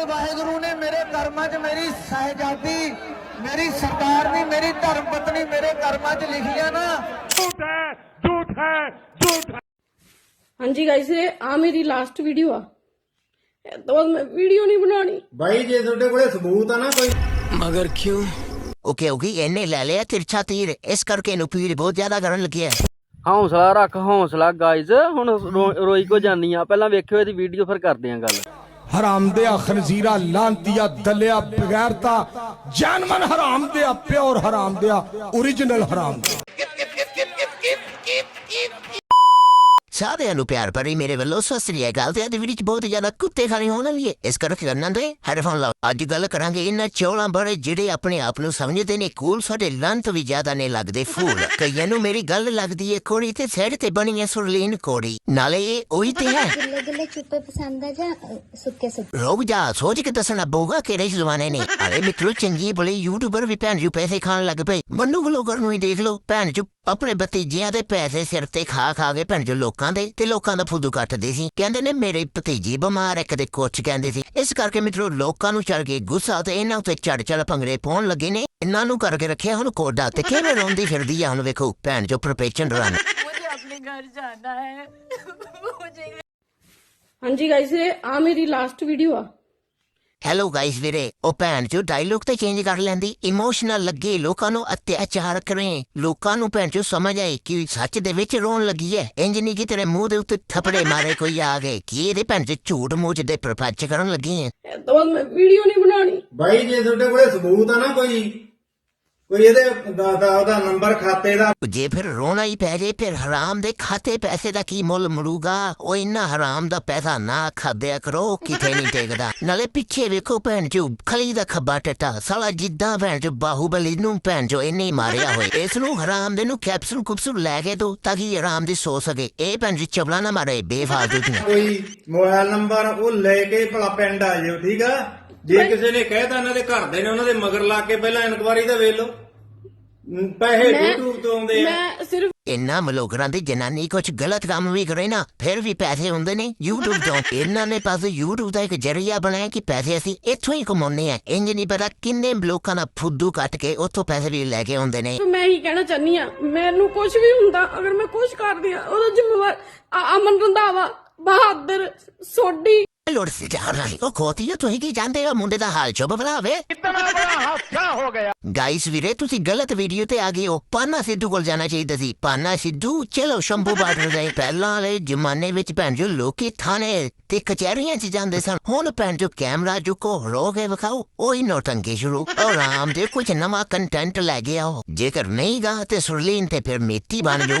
ਕਿਉਂਕਿ ਵਾਹਿਗੁਰੂ ਨੇ ਮੇਰੇ ਕਰਮਾਂ 'ਚ ਮੇਰੀ ਸਹਿਜਾਦੀ ਮੇਰੀ ਸਰਦਾਰਨੀ ਮੇਰੀ ਧਰਮ ਪਤਨੀ ਮੇਰੇ ਕਰਮਾਂ 'ਚ ਲਿਖੀਆਂ ਨਾ। ਝੂਠ ਹੈ ਝੂਠ ਹੈ ਝੂਠ ਹਾਂਜੀ ਗਾਇਸ ਆ ਮੇਰੀ ਲਾਸਟ ਵੀਡੀਓ ਆ। ਤੋਂ ਮੈਂ ਵੀਡੀਓ ਨਹੀਂ ਬਣਾਣੀ ਭਾਈ ਜੇ ਤੁਹਾਡੇ ਕੋਲੇ ਸਬੂਤ ਆ ਨਾ ਕੋਈ। ਮਗਰ ਕਿਉਂ? ਓਕੇ ਓਕੇ ਇਹਨੇ ਲੈ ਲਿਆ ਤਿਰਛਾ ਤੀਰ। ਇਸ ਕਰਕੇ ਇਹਨੂੰ ਪੀੜ ਬਹੁਤ ਜ਼ਿਆਦਾ ਕਰਨ ਲੱਗਿਆ ਹੌਸਲਾ ਰੱਖ ਹੌਸਲਾ ਗਾਇਜ਼ ਹੁਣ ਰੋਈ ਕੋ ਜਾਨੀ ਆ। ਪਹਿਲਾਂ ਵੇਖਿਓ ਇਹਦੀ ਵੀਡੀਓ ਫਿਰ ਕਰਦੇ ਆ ਗੱਲ। ਹਰਾਮਦਿਆ ਖਨਜ਼ੀਰਾ ਲਾਂਤੀਆ ਦਲਿਆ ਬਗੈਰਤਾ ਜਾਨਮਨ ਹਰਾਮਦਿਆ ਪਿਓਰ ਹਰਾਮਦਿਆ origignal ਹਰਾਮ ਸਾਰਿਆਂ ਨੂੰ ਪਿਆਰ ਭਰੀ ਮੇਰੇ ਵੱਲੋਂ ਸਤਿ ਸ੍ਰੀ ਅਕਾਲ ਤੇ ਅੱਜ ਵੀਡੀਓ ਚ ਬਹੁਤ ਜ਼ਿਆਦਾ ਕੁੱਤੇ ਖਾਣੇ ਹੋਣ ਵਾਲੀ ਹੈ ਇਸ ਕਰਕੇ ਕਰਨਾ ਦੇ ਹੈਡਫੋਨ ਲਾਓ ਅੱਜ ਗੱਲ ਕਰਾਂਗੇ ਇਹਨਾਂ ਚੋਲਾਂ ਬਾਰੇ ਜਿਹੜੇ ਆਪਣੇ ਆਪ ਨੂੰ ਸਮਝਦੇ ਨੇ ਕੂਲ ਸਾਡੇ ਲੰਤ ਵੀ ਜ਼ਿਆਦਾ ਨੇ ਲੱਗਦੇ ਫੂਲ ਕਈਆਂ ਨੂੰ ਮੇਰੀ ਗੱਲ ਲੱਗਦੀ ਹੈ ਕੋੜੀ ਤੇ ਸਾਈਡ ਤੇ ਬਣੀ ਹੈ ਸੁਰਲੀਨ ਕੋੜੀ ਨਾਲੇ ਇਹ ਉਹੀ ਤੇ ਹੈ ਗਿੱਲੇ ਗਿੱਲੇ ਚੁੱਪੇ ਪਸੰਦ ਆ ਜਾਂ ਅ, ਸੁੱਕੇ ਸੁੱਕੇ ਰੁਕ ਜਾ ਸੋਚ ਕੇ ਦੱਸਣਾ ਪਊਗਾ ਕਿਹੜੇ ਜ਼ਮਾਨੇ ਨੇ ਅਰੇ ਮਿੱਤਰੋ ਚੰਗੀ ਭਲੀ ਯੂਟਿਊਬਰ ਵੀ ਭੈਣ ਜੀ ਪੈਸੇ ਖਾਣ ਲੱਗ ਪਏ ਮੰਨੂ ਵਲੋਗਰ ਨੂੰ ਹੀ ਦੇਖ ਲਓ ਭੈਣ ਜੀ ਆਪਣੇ ਭਤੀਜਿਆਂ ਦੇ ਪੈਸੇ ਸਿਰ ਤੇ ਖਾ ਖਾ ਕੇ ਭੈਣ ਜੀ ਲੋਕਾਂ ਦੇ ਤੇ ਲੋਕਾਂ ਦਾ ਫੁੱਦੂ ਕੱਟਦੇ ਸੀ। ਕਹਿੰਦੇ ਨੇ ਮੇਰੇ ਭਤੀਜੀ ਬਿਮਾਰ ਹੈ ਕਦੇ ਕੁਛ ਕਹਿੰਦੇ ਸੀ। ਇਸ ਕਰਕੇ ਮਿੱਤਰੋ ਲੋਕਾਂ ਨੂੰ ਚੜ ਕੇ ਗੁੱਸਾ ਤੇ ਇਹਨਾਂ ਉੱਤੇ ਚੜ ਚੜ ਭੰਗੜੇ ਪਾਉਣ ਲੱਗੇ ਨੇ। ਇਹਨਾਂ ਨੂੰ ਕਰਕੇ ਰੱਖਿਆ ਹੁਣ ਕੋਡਾ ਤੇ ਕਿਵੇਂ ਰੋਂਦੀ ਫਿਰਦੀ ਆ ਹੁਣ ਵੇਖੋ ਭੈਣ ਜੋ ਪ੍ਰੋਪੇਸ਼ਨ ਰਨ ਹਾਂਜੀ ਗਾਇਸ ਇਹ ਆ ਮੇਰੀ ਲਾਸਟ ਵੀਡੀਓ ਆ ਹੈਲੋ ਗਾਇਸ ਵੀਰੇ ਉਹ ਭੈਣ ਚੋ ਡਾਇਲੋਗ ਤੇ ਚੇਂਜ ਕਰ ਲੈਂਦੀ ਇਮੋਸ਼ਨਲ ਲੱਗੇ ਲੋਕਾਂ ਨੂੰ ਅਤਿਆਚਾਰ ਕਰੇ। ਲੋਕਾਂ ਨੂੰ ਭੈਣ ਚੋ ਸਮਝ ਆਏ ਕਿ ਸੱਚ ਦੇ ਵਿੱਚ ਰੋਣ ਲੱਗੀ ਹੈ ਇੰਜ ਨਹੀਂ ਕਿ ਤੇਰੇ ਮੂੰਹ ਦੇ ਉੱਤੇ ਥੱਪੜੇ ਮਾਰੇ ਕੋਈ ਆ ਗਏ ਕੀ ਇਹਦੇ ਭੈਣ ਚੋ ਝੂਠ ਮੂੰਹ ਦੇ ਪ੍ਰਪੰਚ ਕਰਨ ਲੱਗੀ ਹੈ ਇਹ ਤੋਂ ਬਾਅਦ ਮੈਂ ਵੀਡੀਓ ਨਹੀਂ ਬਣਾਉਣੀ। ਬਾਈ ਜੇ ਤੁਹਾਡੇ ਕੋਲੇ ਸਬੂਤ ਆ ਨਾ ਕੋਈ ਕੋਈ ਇਹਦੇ ਦਾ ਦਾ- ਉਹਦਾ ਨੰਬਰ ਖਾਤੇ ਦਾ ਜੇ ਫਿਰ ਰੋਣਾ ਹੀ ਪੈ ਜੇ ਫਿਰ ਹਰਾਮ ਦੇ ਖਾਤੇ ਪੈਸੇ ਦਾ ਕੀ ਮੁੱਲ ਮਰੂਗਾ? ਉਹ ਇੰਨਾ ਹਰਾਮ ਦਾ ਪੈਸਾ ਨਾ ਖਾਦਿਆ ਕਰੋ ਕਿਥੇ ਨਹੀਂ ਟੇਕਦਾ। ਨਾਲੇ ਪਿੱਛੇ ਵੇਖੋ ਭੈਣ ਚੋ ਖਲੀ ਦਾ ਖੱਬਾ ਟੱਟਾ ਸਾਲਾ ਜਿੱਦਾਂ ਭੈਣ ਚੋ ਬਾਹੂਬਲੀ ਨੂੰ ਭੈਣ ਚੋ ਇੰਨੇ ਹੀ ਮਾਰਿਆ ਹੋਏ। ਇਸ ਨੂੰ ਹਰਾਮ ਦੇ ਨੂੰ ਕੈਪਸੂਲ ਕੁਪਸੂਲ ਲੈ ਕੇ ਦੋ ਤਾਂ ਕਿ ਇਹ ਆਰਾਮ ਦੀ ਸੋ ਸਕੇ? ਇਹ ਭੈਣ ਜੀ ਚਵਲਾ ਨਾ ਮਾਰੇ ਬੇਫਾਲਤੂ ਦੀਆਂ। ਕੋਈ ਮੋਬਾਈਲ ਨੰਬਰ ਉਹ ਲੈ ਕੇ ਭਲਾ ਪਿੰਡ ਆ ਜਾਓ ਠੀਕ ਆ? ਜੇ ਕਿਸੇ ਨੇ ਕਹਿਤਾ ਇਹਨਾਂ ਦੇ ਘਰ ਦੇ ਨੇ ਉਹਨਾਂ ਦੇ ਮਗਰ ਲਾ ਕੇ ਪਹਿਲਾਂ ਇਨਕੁਆਰੀ ਦਾ ਵੇਖ ਲਓ। ਮ, ਪੈਸੇ YouTube ਤੋਂ ਆਉਂਦੇ ਆ। ਮੈਂ ਸਿਰਫ ਇੰਨਾ ਮਲੋਗਰਾਂ ਦੀ ਜਨਾਨੀ ਕੁਝ ਗਲਤ ਕੰਮ ਵੀ ਕਰੇ ਨਾ ਫਿਰ ਵੀ ਪੈਸੇ ਹੁੰਦੇ ਨੇ YouTube ਤੋਂ। ਇਹਨਾਂ ਨੇ ਪਾਸ YouTube ਦਾ ਇੱਕ ਜਰੀਆ ਬਣਾਇਆ ਕਿ ਪੈਸੇ ਅਸੀਂ ਇੱਥੋਂ ਹੀ ਕਮਾਉਂਦੇ ਆ ਇੰਜ ਨਹੀਂ ਪਤਾ ਕਿੰਨੇ ਲੋਕਾਂ ਦਾ ਫੁੱਦੂ ਕੱਟ ਕੇ ਉੱਥੋਂ ਪੈਸੇ ਵੀ ਲੈ ਕੇ ਆਉਂਦੇ ਨੇ। ਮੈਂ ਹੀ ਕਹਿਣਾ ਚਾਹਨੀ ਆ ਮੈਨੂੰ ਕੁਝ ਵੀ ਹੁੰਦਾ ਅਗਰ ਮੈਂ ਕੁਝ ਕਰਦੀ ਆ ਉਹਦਾ ਜ਼ਿੰਮੇਵਾਰ ਆ- ਅਮਨ ਰੰਧਾਵਾ ਬਹਾਦਰ ਸੋਢੀ। ਲੁੜਸੀ ਜਾ ਰਹੀ ਉਹ ਖੋਤੀ ਜੋ ਤੁਸੀਂ ਕੀ ਜਾਣਦੇ ਹੋ ਮੁੰਡੇ ਦਾ ਹਾਲ ਚੁੱਪ ਭਰਾਵੇ। ਕਿਤਨਾ ਬੜਾ ਹਾਦਸਾ ਹੋ ਗਿਆ। ਗਾਇਸ ਵੀਰੇ ਤੁਸੀਂ ਗਲਤ ਵੀਡੀਓ ਤੇ ਆ ਗਏ ਹੋ। ਪਾਨਾ ਸਿੱਧੂ ਕੋਲ ਜਾਣਾ ਚਾਹੀਦਾ ਸੀ। ਪਾਨਾ ਸਿੱਧੂ ਚਲੋ ਸ਼ੰਭੂ ਬਾਰਡਰ ਦੇ ਪਹਿਲਾਂ ਵਾਲੇ ਜ਼ਮਾਨੇ ਵਿੱਚ ਭੈਣ ਜੋ ਲੋਕੀ ਥਾਣੇ ਤੇ ਕਚਹਿਰੀਆਂ 'ਚ ਜਾਂਦੇ ਸਨ। ਹੁਣ ਭੈਣ ਜੋ ਕੈਮਰਾ ਚੁੱਕੋ ਰੋ ਕੇ ਵਿਖਾਓ। ਉਹੀ ਨੌਟੰਕੀ ਸ਼ੁਰੂ। ਔਰ ਆਮ ਦੇ ਕੁਝ ਨਵਾਂ ਕੰਟੈਂਟ ਲੈ ਗਿਆ ਆਓ। ਜੇਕਰ ਨਹੀਂ ਗਾ ਤੇ ਸੁਰਲੀਨ ਤੇ ਫਿਰ ਮੇਤੀ ਬਣ ਜਾਓ।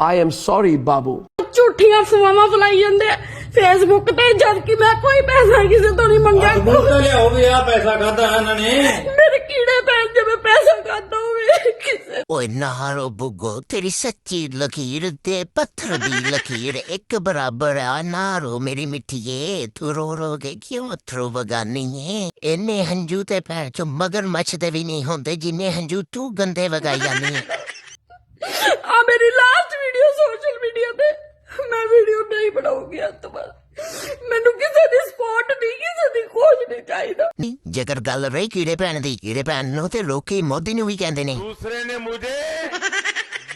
ਆਈ ਐਮ ਸੌਰੀ ਬਾਬੂ। ਝੂਠੀਆਂ ਸਵਾਵਾਂ ਬੁਲਾਈ ਜਾਂਦੇ। ਫੇਸਬੁੱਕ ਤੇ ਜਦ ਕਿ ਮੈਂ ਕੋਈ ਪੈਸਾ ਕਿਸੇ ਤੋਂ ਨਹੀਂ ਮੰਗਿਆ। ਸਬੂਤ ਤਾਂ ਲਿਆਓ ਵੀ ਆ ਪੈਸਾ ਖਾਦਾ ਇਹਨਾਂ ਨੇ। ਮੇਰੇ ਕੀੜੇ ਪੈਣ ਜਿਵੇਂ ਪੈਸਾ ਖਾਦਾ ਹੋਵੇ। ਕਿਸੇ ਓਏ ਨਾਰੋ ਬੁੱਗੋ ਤੇਰੀ ਸੱਚੀ ਲਕੀਰ ਤੇ ਪੱਥਰ ਦੀ ਲਕੀਰ ਇੱਕ ਬਰਾਬਰ ਆ। ਨਾਰੋ ਮੇਰੀ ਮਿੱਠੀਏ ਤੂੰ ਰੋ ਰੋ ਕੇ ਕਿਉਂ ਅਥਰੂ ਵਗਾਨੀ ਏ? ਇੰਨੇ ਹੰਝੂ ਤੇ ਪੈਰ ਚੋਂ ਮਗਰ ਮੱਛਦੇ ਵੀ ਨਹੀਂ ਹੁੰਦੇ ਜਿੰਨੇ ਹੰਝੂ ਤੂੰ ਗੰਦੇ ਵਗਾਈ ਜਾਂਦੀ ਏ। ਆ ਮੇਰੀ ਲਾਸਟ ਵੀਡੀਓ ਸੋਸ਼ਲ ਮੀਡੀਆ ਤੇ। ਮੈਂ ਵੀਡੀਓ ਨਹੀਂ ਬਣਾਉਂਗੀ ਅੱਜ ਤੋਂ ਬਾਅਦ ਮੈਨੂੰ ਕਿਸੇ ਦੀ ਸਪੋਰਟ ਨਹੀਂ ਕਿਸੇ ਦੀ ਖੋਜ ਨਹੀਂ ਚਾਹੀਦਾ ਜੇਕਰ ਗੱਲ ਰਹੀ ਕੀੜੇ ਭੈਣ ਦੀ ਕੀੜੇ ਭੈਣ ਨੂੰ ਤੇ ਲੋਕੀ ਮੋਦੀ ਨੂੰ ਵੀ ਕਹਿੰਦੇ ਨੇ दूसरे ने मुझे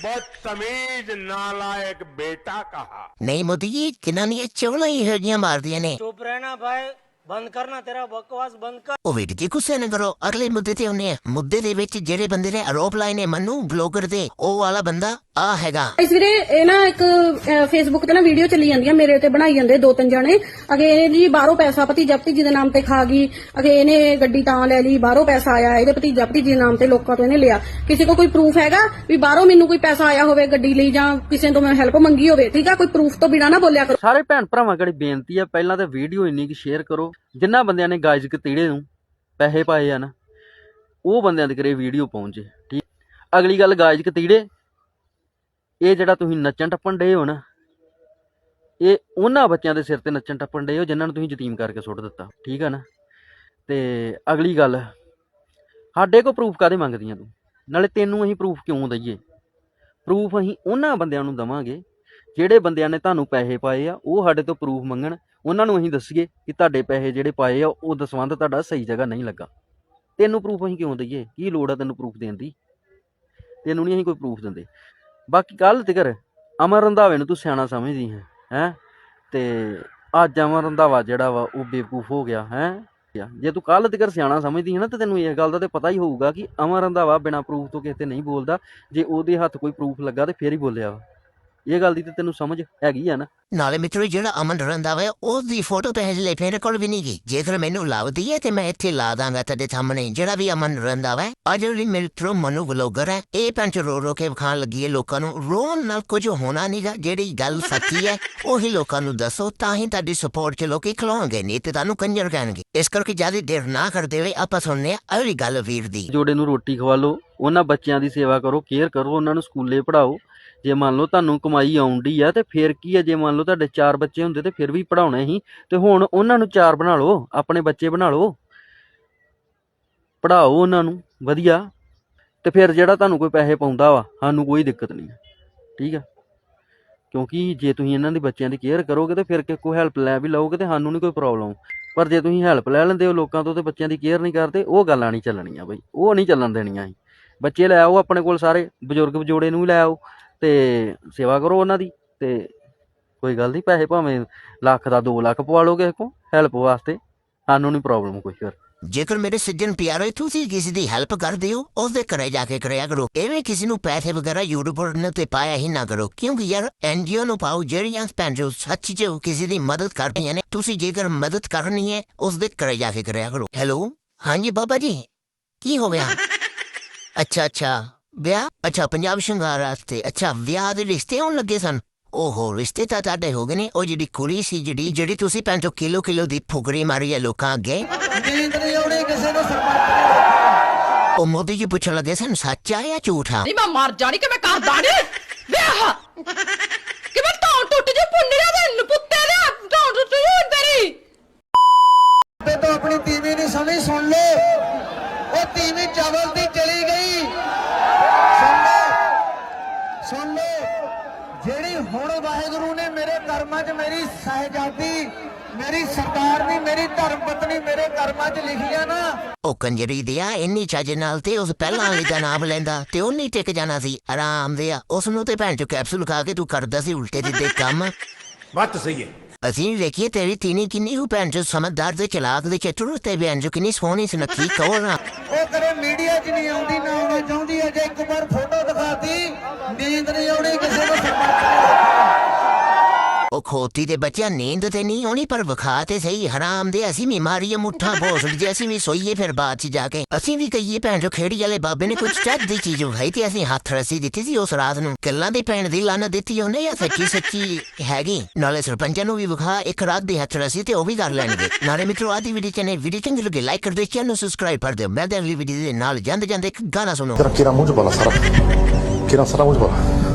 बदतमीज नालायक बेटा कहा ਨਹੀਂ ਮੋਦੀ ਜੀ ਕਿਨਾਂ ਦੀਆਂ ਚਵਲਾਂ ਹੀ ਇਹੋ ਜਿਹੀਆਂ ਮਾਰਦੀਆਂ ਨੇ चुप रहना भाई ਬੰਦ ਕਰਨਾ ਤੇਰਾ ਬਕਵਾਸ ਬੰਦ ਕਰ। ਉਹ ਵੀਰ ਜੀ ਗੁੱਸੇ ਨਾ ਕਰੋ। ਅਗਲੇ ਮੁੱਦੇ ਤੇ ਆਉਂਦੇ ਮੁੱਦੇ ਦੇ ਵਿੱਚ ਜਿਹੜੇ ਬੰਦੇ ਨੇ ਆਰੋਪ ਲਾਏ ਨੇ ਮੰਨੂ ਬਲੌਗਰ ਦੇ ਉਹ ਵਾਲਾ ਬੰਦਾ ਆ ਹੈਗਾ। ਇਸ ਵੀਰੇ ਇਹ ਨਾ ਇੱਕ ਫੇਸਬੁੱਕ ਤੇ ਨਾ ਵੀਡੀਓ ਚੱਲੀ ਜਾਂਦੀ ਆ ਮੇਰੇ ਤੇ ਬਣਾਈ ਜਾਂਦੇ ਦੋ ਤਿੰਨ ਜਣੇ। ਅਗੇ ਇਹ ਜੀ ਬਾਹਰੋਂ ਪੈਸਾ ਭਤੀਜਾ ਭਤੀਜੀ ਦੇ ਨਾਮ ਤੇ ਖਾ ਗਈ। ਅਗੇ ਇਹਨੇ ਗੱਡੀ ਤਾਂ ਲੈ ਲਈ ਬਾਹਰੋਂ ਪੈਸਾ ਆਇਆ ਇਹਦੇ ਭਤੀਜਾ ਭਤੀਜੀ ਦੇ ਨਾਮ ਤੇ ਲੋਕਾਂ ਤੋਂ ਇਹਨੇ ਲਿਆ। ਕਿਸੇ ਕੋ ਕੋਈ ਪ੍ਰੂਫ ਹੈਗਾ ਵੀ ਬਾਹਰੋਂ ਮੈਨੂੰ ਕੋਈ ਪੈਸਾ ਆਇਆ ਹੋਵੇ ਗੱਡੀ ਲਈ ਜਾਂ ਕਿਸੇ ਤੋਂ ਮੈਂ ਹੈਲਪ ਮੰਗੀ ਹੋਵੇ ਠੀਕ ਆ? ਕੋਈ ਪ੍ਰੂਫ ਤੋਂ ਬਿਨਾ ਨਾ ਬੋਲਿਆ ਕਰੋ। ਸਾਰੇ ਭੈਣ ਭਰਾਵਾਂ ਕੋਲ ਬੇਨਤੀ ਆ ਪਹਿਲਾਂ ਤਾਂ ਵੀਡੀਓ ਇੰਨੀ ਕਿ ਸ਼ੇਅਰ ਕਰੋ। ਜਿੰਨਾ ਬੰਦਿਆਂ ਨੇ ਗਾਇਜ਼ ਤੀੜੇ ਨੂੰ ਪੈਸੇ ਪਾਏ ਆ ਨਾ, ਉਹ ਬੰਦਿਆਂ ਦੇ ਘਰੇ ਵੀਡੀਓ ਪਹੁੰਚੇ, ਠੀਕ? ਅਗਲੀ ਗੱਲ ਗਾਇਜ਼ ਤੀੜੇ ਇਹ ਜਿਹੜਾ ਤੁਸੀਂ ਨੱਚਣ ਟੱਪਣ ਡਏ ਹੋ ਨਾ, ਇਹ ਉਹਨਾਂ ਬੱਚਿਆਂ ਦੇ ਸਿਰ ਤੇ ਨੱਚਣ ਟੱਪਣ ਡੇ ਹੋ ਜਿਨ੍ਹਾਂ ਨੂੰ ਤੁਸੀਂ ਯਤੀਮ ਕਰਕੇ ਸੁੱਟ ਦਿੱਤਾ, ਠੀਕ ਆ ਨਾ? ਤੇ ਅਗਲੀ ਗੱਲ, ਸਾਡੇ ਕੋ ਪ੍ਰੂਫ ਕਾਦੇ ਮੰਗਦੀਆਂ ਤੂੰ? ਨਾਲੇ ਤੈਨੂੰ ਅਸੀਂ ਪ੍ਰੂਫ ਕਿਉਂ ਦਈਏ? ਪ੍ਰੂਫ ਅਸੀਂ ਉਹਨਾਂ ਬੰਦਿਆਂ ਨੂੰ ਦਵਾਂਗੇ, ਜਿਹੜੇ ਬੰਦਿਆਂ ਨੇ ਤੁਹਾਨੂੰ ਪੈਸੇ ਪਾਏ ਆ, ਉਹ ਸਾਡੇ ਤੋਂ ਪ੍ਰੂਫ ਮੰਗਣ ਉਹਨਾਂ ਨੂੰ ਅਸੀਂ ਦੱਸੀਏ ਕਿ ਤੁਹਾਡੇ ਪੈਸੇ ਜਿਹੜੇ ਪਾਏ ਆ, ਉਹ ਦਸਵੰਧ ਤੁਹਾਡਾ ਸਹੀ ਜਗ੍ਹਾ ਨਹੀਂ ਲੱਗਾ। ਤੈਨੂੰ ਪ੍ਰੂਫ ਅਸੀਂ ਕਿਉਂ ਦਈਏ? ਕੀ ਲੋੜ ਆ ਤੈਨੂੰ ਪ੍ਰੂਫ ਦੇਣ ਦੀ? ਤੈਨੂੰ ਨਹੀਂ ਅਸੀਂ ਕੋਈ ਪ੍ਰੂਫ ਦਿੰਦੇ। ਬਾਕੀ ਕੱਲ ਤਿਕਰ ਅਮਰ ਰੰਧਾਵੇ ਨੂੰ ਤੂੰ ਸਿਆਣਾ ਸਮਝਦੀ ਹੈ ਹੈ? ਤੇ ਅੱਜ ਅਮਰ ਰੰਧਾਵਾ ਜਿਹੜਾ ਵਾ, ਉਹ ਬੇਵਕੂਫ ਹੋ ਗਿਆ, ਹੈ? ਜੇ ਤੂੰ ਕੱਲ ਤਿਕਰ ਸਿਆਣਾ ਸਮਝਦੀ ਹੈ ਨਾ, ਤੇ ਤੈਨੂੰ ਇਸ ਗੱਲ ਦਾ ਤੇ ਪਤਾ ਹੀ ਹੋਊਗਾ ਕਿ ਅਮਰ ਰੰਧਾਵਾ ਬਿਨਾਂ ਪ੍ਰੂਫ ਤੋਂ ਕਿਸੇ ਤੇ ਨਹੀਂ ਬੋਲਦਾ। ਜੇ ਉਹਦੇ ਹੱਥ ਕੋਈ ਪ੍ਰੂਫ ਲੱਗਾ ਤੇ ਫੇਰ ਹੀ ਬੋਲਿਆ ਵਾ। ਇਹ ਗੱਲ ਦੀ ਤੇ ਤੈਨੂੰ ਸਮਝ ਹੈਗੀ ਆ ਨਾ। ਨਾਲੇ ਮਿੱਤਰੋ ਜਿਹੜਾ ਅਮਨ ਰੰਦਾ ਵਾ ਉਹਦੀ ਫੋਟੋ ਪਹਿਲੇ ਲਈ ਮੇਰੇ ਕੋਲ ਵੀ ਨਹੀਂ ਗਈ। ਜੇਕਰ ਮੈਨੂੰ ਲਾਉਦੀ ਹੈ ਤੇ ਮੈਂ ਇੱਥੇ ਲਾ ਦਾਂਗਾ ਤੁਹਾਡੇ ਸਾਹਮਣੇ। ਜਿਹੜਾ ਵੀ ਅਮਨ ਰੰਦਾ ਵਾ ਆ ਜਿਹੜੀ ਮਿੱਤਰੋ ਮਨੂ ਵਲੋਗਰ ਹੈ ਇਹ ਪੰਜ ਰੋ ਰੋ ਕੇ ਵਿਖਾਣ ਲੱਗੀ ਹੈ ਲੋਕਾਂ ਨੂੰ। ਰੋਣ ਨਾਲ ਕੁਝ ਹੋਣਾ ਨਹੀਂਗਾ ਜਿਹੜੀ ਗੱਲ ਸੱਚੀ ਹੈ ਉਹੀ ਲੋਕਾਂ ਨੂੰ ਦੱਸੋ ਤਾਂ ਹੀ ਤੁਹਾਡੀ ਸਪੋਰਟ ਚ ਲੋਕੀ ਖਲੋਣਗੇ ਨਹੀਂ ਤੇ ਤੁਹਾਨੂੰ ਕੰਜਰ ਕਹਿਣਗੇ। ਇਸ ਕਰਕੇ ਜ਼ਿਆਦਾ ਦੇਰ ਨਾ ਕਰਦੇ ਹੋਏ ਆਪਾਂ ਸੁਣਨੇ ਆ ਅਗਲੀ ਗੱਲ ਵੀਰ ਦੀ। ਜੋੜੇ ਨੂੰ ਰੋਟੀ ਖਵਾ ਲਓ ਉਹਨਾਂ ਬੱਚਿਆਂ ਦੀ ਸੇਵਾ ਕਰੋ ਕੇਅਰ ਕਰੋ ਉਹਨਾਂ ਨੂੰ ਸਕੂਲੇ ਪੜਾਓ ਜੇ ਮੰਨ ਲਓ ਤੁਹਾਨੂੰ ਕਮਾਈ ਆਉਂਦੀ ਆ ਤੇ ਫਿਰ ਕੀ ਆ? ਜੇ ਮੰਨ ਲਓ ਤੁਹਾਡੇ ਚਾਰ ਬੱਚੇ ਹੁੰਦੇ ਤੇ ਫਿਰ ਵੀ ਪੜਾਉਣੇ ਸੀ, ਤੇ ਹੁਣ ਉਹਨਾਂ ਨੂੰ ਚਾਰ ਬਣਾ ਲਓ, ਆਪਣੇ ਬੱਚੇ ਬਣਾ ਲਓ। ਪੜਾਓ ਉਹਨਾਂ ਨੂੰ, ਵਧੀਆ। ਤੇ ਫਿਰ ਜਿਹੜਾ ਤੁਹਾਨੂੰ ਕੋਈ ਪੈਸੇ ਪਾਉਂਦਾ ਵਾ, ਸਾਨੂੰ ਕੋਈ ਦਿੱਕਤ ਨਹੀਂ। ਠੀਕ ਆ? ਕਿਉਂਕਿ ਜੇ ਤੁਸੀਂ ਇਹਨਾਂ ਦੇ ਬੱਚਿਆਂ ਦੀ ਕੇਅਰ ਕਰੋਗੇ ਤੇ ਫਿਰ ਕਿ ਕੋਈ ਹੈਲਪ ਲੈ ਵੀ ਲਓਗੇ ਤੇ ਸਾਨੂੰ ਨਹੀਂ ਕੋਈ ਪ੍ਰੋਬਲਮ। ਪਰ ਜੇ ਤੁਸੀਂ ਹੈਲਪ ਲੈ ਲੈਂਦੇ ਹੋ ਲੋਕਾਂ ਤੋਂ ਤੇ ਬੱਚਿਆਂ ਦੀ ਕੇਅਰ ਨਹੀਂ ਕਰਦੇ, ਉਹ ਗੱਲਾਂ ਨਹੀਂ ਚੱਲਣੀਆਂ ਬਈ। ਉਹ ਨਹੀਂ ਚੱਲਣ ਦੇਣੀਆਂ ਅਸੀਂ ਬੱਚੇ ਲੈ ਆਓ ਆਪਣੇ ਕੋਲ ਸਾਰੇ, ਬਜ਼ੁਰਗ ਵਿਜੋੜੇ ਨੂੰ ਵੀ ਲੈ ਆਓ। ਤੇ ਸੇਵਾ ਕਰੋ ਉਹਨਾਂ ਦੀ ਤੇ ਕੋਈ ਗੱਲ ਨਹੀਂ ਪੈਸੇ ਭਾਵੇਂ ਲੱਖ ਦਾ 2 ਲੱਖ ਪਵਾ ਲਓ ਕਿਸੇ ਕੋ ਹੈਲਪ ਵਾਸਤੇ ਸਾਨੂੰ ਨਹੀਂ ਪ੍ਰੋਬਲਮ ਕੋਈ ਫਿਰ। ਜੇਕਰ ਮੇਰੇ ਸੱਜਣ ਪਿਆਰੇ ਤੁਸੀਂ ਕਿਸੇ ਦੀ ਹੈਲਪ ਕਰਦੇ ਹੋ ਉਸ ਦੇ ਘਰੇ ਜਾ ਕੇ ਕਰਿਆ ਕਰੋ। ਐਵੇਂ ਕਿਸੇ ਨੂੰ ਪੈਸੇ ਵਗੈਰਾ ਯੂਟਿਊਬਰ ਨੇ ਤੇ ਪਾਇਆ ਹੀ ਨਾ ਕਰੋ ਕਿਉਂਕਿ ਯਾਰ ਐਨਜੀਓ ਨੂੰ ਪਾਓ ਜਿਹੜੀਆਂ ਭੈਣ ਜੋ ਸੱਚ ਜੋ ਕਿਸੇ ਦੀ ਮਦਦ ਕਰਦੀਆਂ ਨੇ ਤੁਸੀਂ ਜੇਕਰ ਮਦਦ ਕਰਨੀ ਹੈ ਉਸ ਦੇ ਘਰੇ ਜਾ ਕੇ ਕਰਿਆ ਕਰੋ। ਹੈਲੋ ਹਾਂਜੀ ਬਾਬਾ ਜੀ ਕੀ ਹੋ ਗਿਆ? ਅੱਛਾ ਅੱਛਾ। ਵਿਆਹ? ਅੱਛਾ ਪੰਜਾਬ ਸ਼ਿੰਗਾਰ ਵਾਸਤੇ। ਅੱਛਾ ਵਿਆਹ ਦੇ ਰਿਸ਼ਤੇ ਹੋਣ ਲੱਗੇ ਸਨ। ਓਹੋ ਰਿਸ਼ਤੇ ਤਾਂ ਤੁਹਾਡੇ ਹੋ ਗਏ ਨੇ। ਉਹ ਜਿਹੜੀ ਕੁੜੀ ਸੀ ਜਿਹੜੀ ਜਿਹੜੀ ਤੁਸੀਂ ਪੈਂਚੋ ਕਿਲੋ ਕਿਲੋ ਦੀ ਫੁਗਰੀ ਮਾਰੀ ਹੈ ਲੋਕਾਂ ਅੱਗੇ। ਨਹੀਂ ਆਉਣੀ ਕਿਸੇ ਨੂੰ ਸਰਪੰਚ ਉਹ ਮੋਦੀ ਜੀ ਪੁੱਛਣ ਲੱਗੇ ਸਨ ਸੱਚ ਆ ਜਾਂ ਝੂਠਾ ਨਹੀਂ ਮੈਂ ਮਰ ਜਾਣੀ ਕਿ ਮੈਂ ਕਰਦਾ ਨਹੀਂ। ਵਿਆਹ! ਕਿ ਮੈਂ ਤਾਂ ਟੁੱਟ ਜੇ ਪੁੰਨਿਆ ਦੇ ਨਪੁੱਤੇ ਦੇ ਤਾਂ ਟੁੱਟ ਜੂ ਤੇਰੀ? ਤੇ ਤੋਂ ਆਪਣੀ ਤੀਵੀਂ ਨਹੀਂ ਸਮਝ ਸੁਣ ਲੋ ਉਹ ਤੀਵੀਂ ਚਾਵਲ ਦੀ ਚਲੀ ਗਈ ਸੁਣ ਲੋ ਸੁਣ ਲੋ ਜਿਹੜੀ ਹੁਣ ਵਾਹਿਗੁਰੂ ਨੇ ਮੇਰੇ ਕਰਮਾਂ 'ਚ ਮੇਰੀ ਸਹਿਜਾਦੀ ਮੇਰੀ ਸਰਕਾਰ ਨਹੀਂ ਮੇਰੀ ਧਰਮ ਪਤਨੀ ਮੇਰੇ ਕਰਮਾਂ 'ਚ ਲਿਖੀਆਂ ਨਾ। ਉਹ ਕੰਜਰੀ ਦਿਆ ਇੰਨੀ ਚੱਜ ਨਾਲ ਤੇ ਉਸ ਪਹਿਲਾਂ ਵਾਲੀ ਦਾ ਨਾਮ ਲੈਂਦਾ ਤੇ ਉਹ ਨਹੀਂ ਟਿਕ ਜਾਣਾ ਸੀ। ਆਰਾਮ ਦੇ ਉਸ ਨੂੰ ਤੇ ਭੈਣ ਚੋ ਕੈਪਸੂਲ ਖਾ ਕੇ ਤੂੰ ਕਰਦਾ ਸੀ ਉਲਟੇ ਜਿੱਦੇ ਕੰਮ। ਬਾਤ ਸਹੀ ਹੈ। ਅਸੀਂ ਵੇਖੀਏ ਤੇਰੀ ਤੀਨੀ ਕਿੰਨੀ ਹੋ ਭੈਣ ਚ ਸਮਝਦਾਰ ਦੇ ਚਲਾਕ ਦੇ ਚਤੁਰ ਤੇ ਭੈਣ ਜੋ ਕਿੰਨੀ ਸੋਹਣੀ ਸੁਨੱਖੀ ਕੋਣਾ ਉਹ ਕਰੇ ਮੀਡੀਆ 'ਚ ਨਹੀਂ ਆਉਂਦੀ ਨਾ ਆਉਣਾ ਅਜੇ ਇੱਕ ਵਾਰ ਫੋਟੋ ਦਿਖਾਤੀ। ਨੀਂਦ ਨਹੀਂ ਆਉਣੀ ਕਿਸੇ ਨੂੰ ਉਹ ਖੋਤੀ ਦੇ ਬੱਚਿਆਂ ਨੀਂਦ ਤੇ ਨਹੀਂ ਆਉਣੀ, ਪਰ ਵਿਖਾ ਤੇ ਸਹੀ, ਹਰਾਮ ਦੇ, ਅਸੀਂ ਵੀ ਮਾਰੀਏ ਮੁੱਠਾ ਭੋਸੜ ਜੇ, ਅਸੀਂ ਵੀ ਸੋਈਏ ਫਿਰ ਬਾਅਦ ਚ ਜਾ ਕੇ। ਅਸੀਂ ਭੈਣ ਜੋ ਖੇੜੀ ਵਾਲੇ ਬਾਬੇ ਨੇ ਕੁਝ ਚੱਜ ਦੀ ਚੀਜ਼ ਵਿਖਾਈ ਤੇ ਅਸੀਂ ਹੱਥ ਰਸੀ ਦਿੱਤੀ ਸੀ ਉਸ ਰਾਤ ਨੂੰ। ਗੱਲਾਂ ਦੀ ਭੈਣ ਦੀ ਲਾਨਤ ਦਿੱਤੀ ਉਹਨੇ ਜਾਂ ਸੱਚੀ ਸੱਚੀ ਹੈਗੀ? ਨਾਲੇ ਸਰਪੰਚਾਂ ਨੂੰ ਵੀ ਵਿਖਾ ਇੱਕ ਰਾਤ ਦੀ ਹੱਥ ਰਸੀ ਤੇ ਉਹ ਵੀ ਕਰ ਲੈਣਗੇ। ਨਾਲੇ ਮਿੱਤਰੋ ਆਦੀ ਵੀਡੀਓ ਚੈਨਲ ਵੀਡੀਓ ਚੰਗੀ ਲੱਗੇ ਲਾਈਕ ਕਰ ਦਿਓ, ਚੈਨਲ ਨੂੰ ਸਬਸਕ੍ਰਾਈਬ ਕਰ ਦਿਓ। ਮੈਂ ਤੇ ਅਗਲੀ ਵੀਡੀਓ ਦੇ ਨਾਲ ਜਾਂਦੇ ਜਾਂਦੇ ਇੱਕ ਗਾਣਾ ਸੁਣੋ। Kira kira mucho para la Sara. Kira Sara mucho para.